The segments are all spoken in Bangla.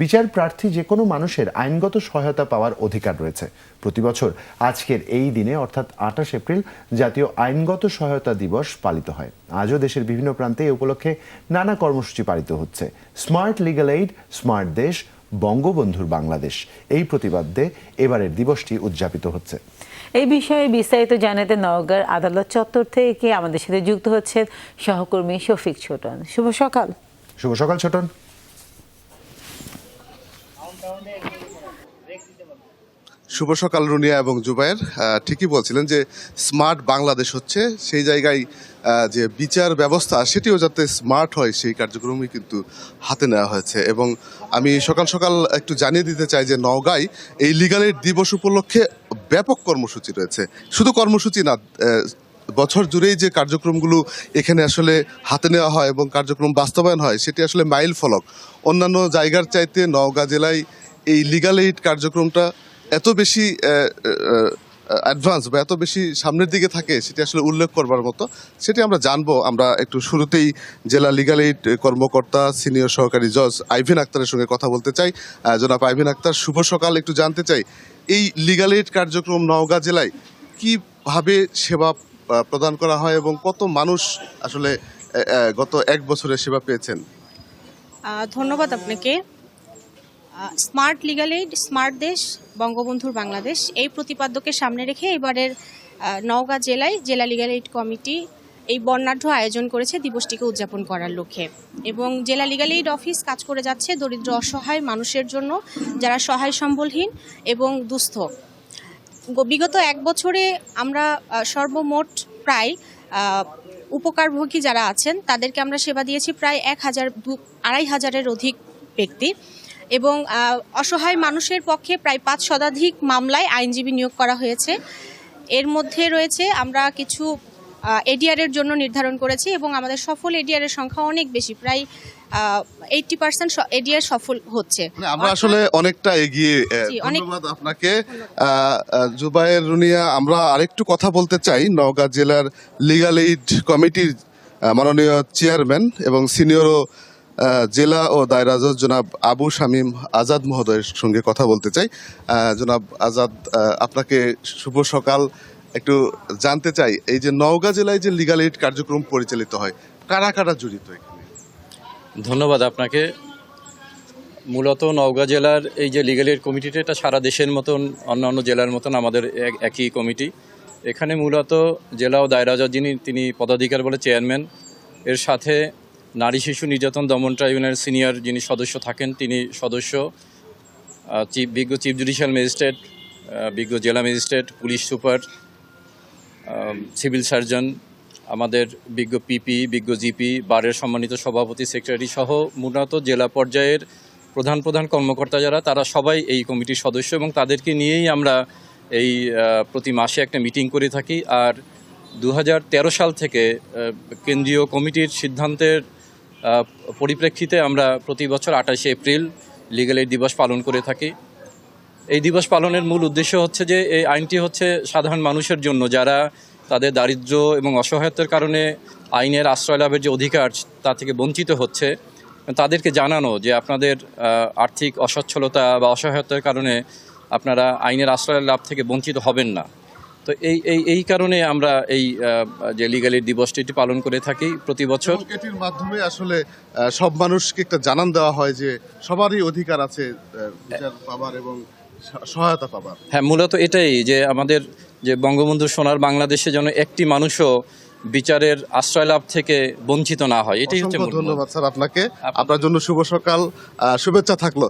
বিচার প্রার্থী যে কোনো মানুষের আইনগত সহায়তা পাওয়ার অধিকার রয়েছে। প্রতি বছর আজকের এই দিনে অর্থাৎ আঠাশ এপ্রিল জাতীয় আইনগত সহায়তা দিবস পালিত হয়। আজও দেশের বিভিন্ন প্রান্তে এ উপলক্ষে নানা কর্মসূচি পালিত হচ্ছে। স্মার্ট লিগাল এইড স্মার্ট দেশ বঙ্গবন্ধুর বাংলাদেশ এই প্রতিবাদে এবারের দিবসটি উদযাপিত হচ্ছে। এই বিষয়ে বিস্তারিত জানাতে নওগাঁর আদালত চত্বর থেকে আমাদের সাথে যুক্ত হচ্ছেন সহকর্মী শফিক ছোটন। শুভ সকাল। শুভ সকাল ছোটন। শুভ সকাল, রুনিয়া এবং জুবায়ের। ঠিকই বলছিলেন যে স্মার্ট বাংলাদেশ হচ্ছে, সেই জায়গায় যে বিচার ব্যবস্থা, সেটিও যাতে স্মার্ট হয়, সেই কার্যক্রমই কিন্তু হাতে নেওয়া হয়েছে। এবং আমি সকাল সকাল একটু জানিয়ে দিতে চাই যে নওগাঁয় এই লিগালের দিবস উপলক্ষে ব্যাপক কর্মসূচি রয়েছে। শুধু কর্মসূচি না বছর জুড়েই যে কার্যক্রমগুলো এখানে আসলে হাতে নেওয়া হয় এবং কার্যক্রম বাস্তবায়ন হয়, সেটি আসলে মাইল ফলক। অন্যান্য জায়গার চাইতে নওগাঁ জেলায় এই লিগাল এইড কার্যক্রমটা এত বেশি অ্যাডভান্স বা এত বেশি সামনের দিকে থাকে, সেটি আসলে উল্লেখ করবার মতো, সেটি আমরা জানব। আমরা একটু শুরুতেই জেলা লিগাল এইড কর্মকর্তা, সিনিয়র সহকারী জজ আইভিন আক্তারের সঙ্গে কথা বলতে চাই। জনাব আইভিন আক্তার, শুভ সকাল। একটু জানতে চাই, এই লিগাল এইড কার্যক্রম নওগাঁ জেলায় কীভাবে সেবা প্রদান করা হয় এবং কত মানুষ আসলে গত এক বছরে সেবা পেয়েছেন? ধন্যবাদ আপনাকে। স্মার্ট লিগাল এইড স্মার্ট দেশ, বঙ্গবন্ধুর বাংলাদেশ, এই প্রতিপাদ্যকে সামনে রেখে এবারের নওগাঁ জেলায় জেলা লিগাল এইড কমিটি এই বর্ণাঢ্য আয়োজন করেছে দিবসটিকে উদযাপন করার লক্ষ্যে। এবং জেলা লিগাল এইড অফিস কাজ করে যাচ্ছে দরিদ্র, অসহায় মানুষের জন্য, যারা সহায় সম্বলহীন এবং দুস্থ। বিগত এক বছরে আমরা সর্বমোট প্রায় উপকারভোগী যারা আছেন, তাদেরকে আমরা সেবা দিয়েছি প্রায় এক হাজার আড়াই হাজারের অধিক ব্যক্তি এবং অসহায় মানুষের পক্ষে প্রায় পাঁচ শতাধিক মামলায় আইনজীবী নিয়োগ করা হয়েছে। এর মধ্যে রয়েছে আমরা কিছু এডিআরের জন্য নির্ধারণ করেছি এবং আমাদের সফল এডিআরের সংখ্যা অনেক বেশি, প্রায় এইটটি পার্সেন্ট এডিআর সফল হচ্ছে। মানে আমরা আসলে অনেকটা এগিয়ে ধন্যবাদ আপনাকে। জুবায়ের রুনিয়া আমরা আরেকটু কথা বলতে চাই। নওগাঁ জেলার লিগাল এইড কমিটির মাননীয় চেয়ারম্যান এবং সিনিয়র জেলা ও দায়রা জজ জনাব আবু শামীম আজাদ মহোদয়ের সঙ্গে কথা বলতে চাই। জনাব আজাদ আপনাকে শুভ সকাল। একটু জানতে চাই এই যে নওগাঁ জেলায় যে লিগাল এইড কার্যক্রম পরিচালিত হয় কারা কারা জড়িত এখানে? ধন্যবাদ আপনাকে। মূলত নওগাঁ জেলার এই যে লিগাল এড কমিটিটা এটা সারা দেশের মতন, অন্যান্য জেলার মতন আমাদের এক- একই কমিটি এখানে মূলত জেলা ও দায়রা জজ যিনি, তিনি পদাধিকার বলে চেয়ারম্যান এর সাথে নারী শিশু নির্যাতন দমন ট্রাইব্যুনালের সিনিয়র যিনি সদস্য থাকেন, তিনি সদস্য। চিফ বিজ্ঞ চিফ জুডিশিয়াল ম্যাজিস্ট্রেট বিজ্ঞ জেলা magistrate police super civil surgeon আমাদের বিজ্ঞ পিপি বিজ্ঞ জিপি বারের সম্মানিত সভাপতি সেক্রেটারি সহ মূলত জেলা পর্যায়ের প্রধান প্রধান কর্মকর্তা যারা, তারা সবাই এই কমিটির সদস্য এবং তাদেরকে নিয়েই আমরা এই প্রতি মাসে একটা মিটিং করে থাকি। আর দু হাজার তেরো সাল থেকে কেন্দ্রীয় কমিটির সিদ্ধান্তের পরিপ্রেক্ষিতে আমরা প্রতি বছর আঠাশে এপ্রিল লিগাল এইড দিবস পালন করে থাকি। এই দিবস পালনের মূল উদ্দেশ্য হচ্ছে যে, এই আইনটি হচ্ছে সাধারণ মানুষের জন্য, যারা তাদের দারিদ্র্য এবং অসহায়তার কারণে আইনের আশ্রয় লাভের যে অধিকার তা থেকে বঞ্চিত হচ্ছে। তাদেরকে জানানো যে আপনাদের আর্থিক অসচ্ছলতা বা অসহায়তার কারণে আপনারা আইনের আশ্রয় লাভ থেকে বঞ্চিত হবেন না। তো এই এই এই কারণে আমরা এই যে লিগালি দিবসটি এটি পালন করে থাকি প্রতি বছর। এটির মাধ্যমে আসলে সব মানুষকে একটা জানান দেওয়া হয় যে সবারই অধিকার আছে বিচার পাবার এবং সহায়তা পাবার। হ্যাঁ মূলত এটাই যে আমাদের যে বঙ্গবন্ধু সোনার বাংলাদেশে যেন একটি মানুষও বিচারের আশ্রয় লাভ থেকে বঞ্চিত না হয় এটাই হচ্ছে ধন্যবাদ স্যার আপনাকে। আপনার- জন্য শুভ সকাল শুভেচ্ছা থাকল।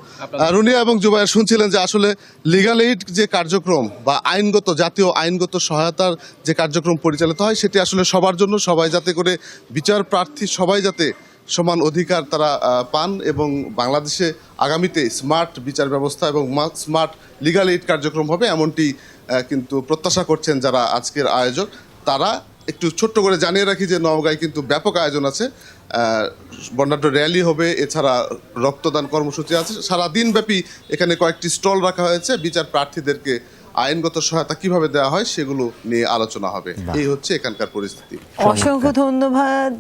রুনিয়া এবং জুবাইর শুনছিলেন যে আসলে লিগাল এইড যে কার্যক্রম বা আইনগত জাতীয় আইনগত সহায়তার যে কার্যক্রম পরিচালিত হয় সেটি আসলে সবার জন্য সবাই যাতে করে বিচার প্রার্থী সবাই যাতে সমান অধিকার তারা পান এবং বাংলাদেশে আগামীতে স্মার্ট বিচার ব্যবস্থা এবং স্মার্ট লিগাল এইড কার্যক্রম হবে এমনটি কিন্তু প্রত্যাশা করছেন যারা আজকের আয়োজক তারা একটু ছোট্ট করে জানিয়ে রাখি যে নওগাঁয় কিন্তু ব্যাপক আয়োজন আছে। বর্ণাঢ্য র্যালি হবে এছাড়া রক্তদান কর্মসূচি আছে। সারা দিনব্যাপী এখানে কয়েকটি স্টল রাখা হয়েছে। বিচার প্রার্থীদেরকে আইনগত সহায়তা কীভাবে দেওয়া হয় সেগুলো নিয়ে আলোচনা হবে। এই হচ্ছে এখানকার পরিস্থিতি। অসংখ্য ধন্যবাদ।